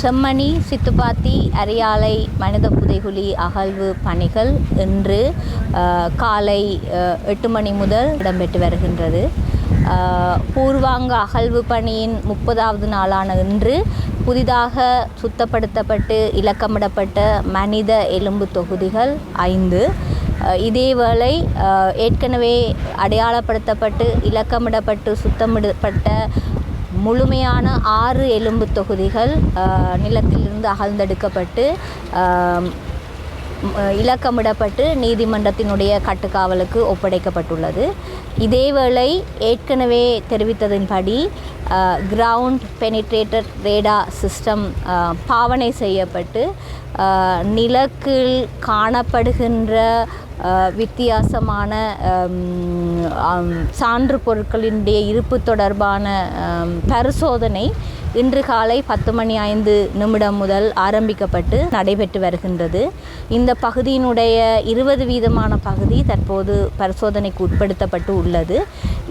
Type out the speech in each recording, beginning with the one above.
செம்மணி சித்துப்பாத்தி அரியாலை மனித புதைகுழி அகழ்வு பணிகள் இன்று காலை எட்டு மணி முதல் இடம்பெற்று வருகின்றது. பூர்வாங்க அகழ்வு பணியின் முப்பதாவது நாளான இன்று புதிதாக சுத்தப்படுத்தப்பட்டு இலக்கமிடப்பட்ட மனித எலும்பு தொகுதிகள் ஐந்து. இதேவேளை ஏற்கனவே அடையாளப்படுத்தப்பட்டு இலக்கமிடப்பட்டு சுத்தமிடப்பட்ட முழுமையான ஆறு எலும்பு தொகுதிகள் நிலத்திலிருந்து அகழ்ந்தெடுக்கப்பட்டு இலக்கமிடப்பட்டு நீதிமன்றத்தினுடைய கட்டுக்காவலுக்கு ஒப்படைக்கப்பட்டுள்ளது. இதேவேளை ஏற்கனவே தெரிவித்ததின்படி கிரவுண்ட் பெனிட்ரேட்டர் ரேடா சிஸ்டம் பாவனை செய்யப்பட்டு நிலக்கில் காணப்படுகின்ற வித்தியாசமான சான்று பொருட்களினுடைய இருப்பு தொடர்பான பரிசோதனை இன்று காலை பத்து மணி ஐந்து நிமிடம் முதல் ஆரம்பிக்கப்பட்டு நடைபெற்று வருகின்றது. இந்த பகுதியினுடைய இருபது வீதமான பகுதி தற்போது பரிசோதனைக்கு உட்படுத்தப்பட்டு உள்ளது.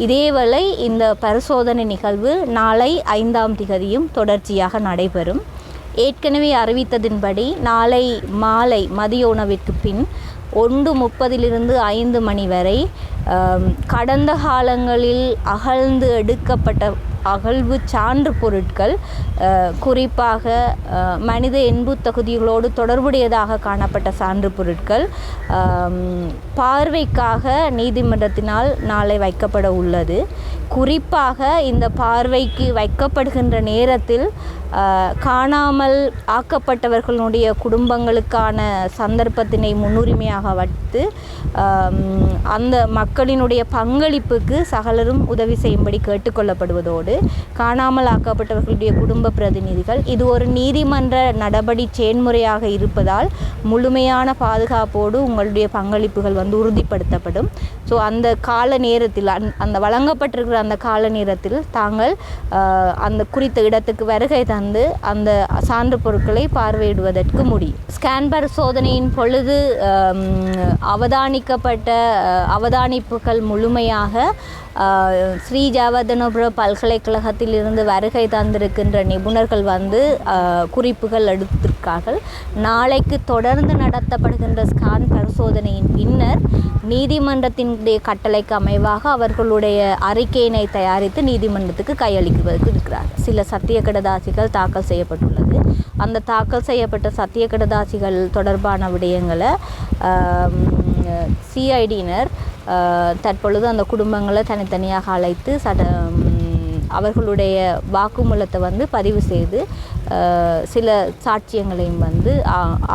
இதேவேளை இந்த பரிசோதனை நிகழ்வு நாளை ஐந்தாம் திகதியும் தொடர்ச்சியாக நடைபெறும். ஏற்கனவே அறிவித்ததின்படி நாளை மாலை மதிய உணவிற்கு பின் ஒன்று முப்பதிலிருந்து ஐந்து மணி வரை கடந்த காலங்களில் அகழ்ந்து எடுக்கப்பட்ட அகழ்வு சான்று பொருட்கள் குறிப்பாக மனித எண்பு தகுதிகளோடு தொடர்புடையதாக காணப்பட்ட சான்று பொருட்கள் பார்வைக்காக நீதிமன்றத்தினால் நாளை வைக்கப்பட உள்ளது. குறிப்பாக இந்த பார்வைக்கு வைக்கப்படுகின்ற நேரத்தில் காணாமல் ஆக்கப்பட்டவர்களுடைய குடும்பங்களுக்கான சந்தர்ப்பத்தினை முன்னுரிமையாக வைத்து அந்த மக்களினுடைய பங்களிப்புக்கு சகலரும் உதவி செய்யும்படி கேட்டுக்கொள்ளப்படுவதோடு காணாமல் ஆக்கப்பட்டவர்களுடைய குடும்ப பிரதிநிதிகள் இது ஒரு நீதிமன்ற நடபடி செயன்முறையாக இருப்பதால் முழுமையான பாதுகாப்போடு உங்களுடைய பங்களிப்புகள் வந்து உறுதிப்படுத்தப்படும். ஸோ அந்த கால நேரத்தில் அந் அந்த வழங்கப்பட்டிருக்கிற அந்த கால நேரத்தில் தாங்கள் அந்த குறித்த இடத்துக்கு வருகை தந்து அந்த சான்று பொருட்களை பார்வையிடுவதற்கு முடியும் ஸ்கேன் பரிசோதனையின் பொழுது அவதானிக்கப்பட்ட அவதானிப்புகள் முழுமையாக ஸ்ரீ ஜாவர்தனபுர பல்கலைக்கழகத்தில் இருந்து வருகை தந்திருக்கின்ற நிபுணர்கள் வந்து குறிப்புகள் எடுத்திருக்கார்கள். நாளைக்கு தொடர்ந்து நடத்தப்படுகின்ற ஸ்கான் பரிசோதனையின் பின்னர் நீதிமன்றத்தினுடைய கட்டளைக்கு அமைவாக அவர்களுடைய அறிக்கையினை தயாரித்து நீதிமன்றத்துக்கு கையளிக்குவதற்கு இருக்கிறார் சில சத்திய கடதாசிகள் தாக்கல் செய்யப்பட்டுள்ளது. அந்த தாக்கல் செய்யப்பட்ட சத்திய கடதாசிகள் தொடர்பான விடயங்களை சிஐடியினர் தற்பொழுது அந்த குடும்பங்களை தனித்தனியாக அழைத்து சட அவர்களுடைய வாக்குமூலத்தை வந்து பதிவு செய்து சில சாட்சியங்களையும் வந்து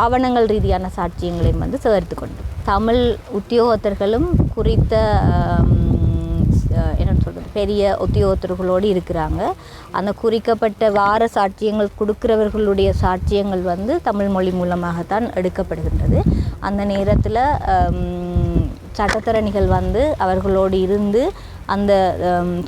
ஆவணங்கள் ரீதியான சாட்சியங்களையும் வந்து சேர்த்து கொண்டு. தமிழ் உத்தியோகத்தர்களும் குறித்த பெரிய உத்தியோகத்தர்களோடு இருக்கிறாங்க. அந்த குறிக்கப்பட்ட வார சாட்சியங்கள் கொடுக்கிறவர்களுடைய சாட்சியங்கள் வந்து தமிழ் மொழி மூலமாகத்தான் எடுக்கப்படுகின்றது. அந்த நேரத்தில் சட்டத்தரணிகள் வந்து அவர்களோடு இருந்து அந்த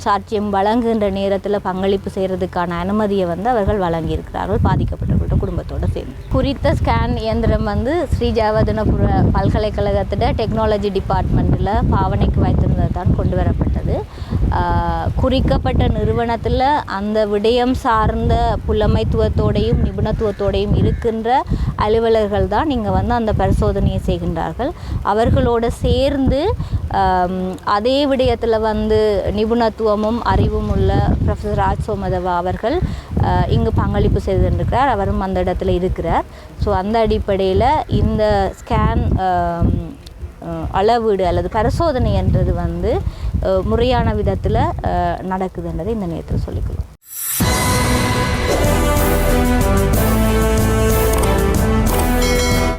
சாட்சியம் வழங்குகின்ற நேரத்தில் பங்களிப்பு செய்கிறதுக்கான அனுமதியை வந்து அவர்கள் வழங்கியிருக்கிறார்கள் பாதிக்கப்பட்டவர்களோட குடும்பத்தோடு சேர்ந்து. குறித்த ஸ்கேன் இயந்திரம் வந்து ஸ்ரீஜாவதனபுர ஜெயவர்தனபுர டெக்னாலஜி டிபார்ட்மெண்ட்டில் பாவனைக்கு வைத்திருந்தது தான் கொண்டு வரப்பட்டது. குறிக்கப்பட்ட நிறுவனத்தில் அந்த விடயம் சார்ந்த புலமைத்துவத்தோடையும் நிபுணத்துவத்தோடையும் இருக்கின்ற அலுவலர்கள் தான் இங்கே வந்து அந்த பரிசோதனையை செய்கின்றார்கள். அவர்களோடு சேர்ந்து அதே விடயத்தில் வந்து நிபுணத்துவமும் அறிவும் உள்ள ப்ரொஃபஸர் ராஜ் சோமதவா அவர்கள் இங்கு பங்களிப்பு செய்திருக்கிறார். அவரும் அந்த இடத்துல இருக்கிறார். ஸோ அந்த அடிப்படையில் இந்த ஸ்கேன் அளவீடு அல்லது பரிசோதனை என்றது வந்து முறையான விதத்தில் நடக்குதுன்றதை இந்த நேரத்தில் சொல்லிக்கிறோம்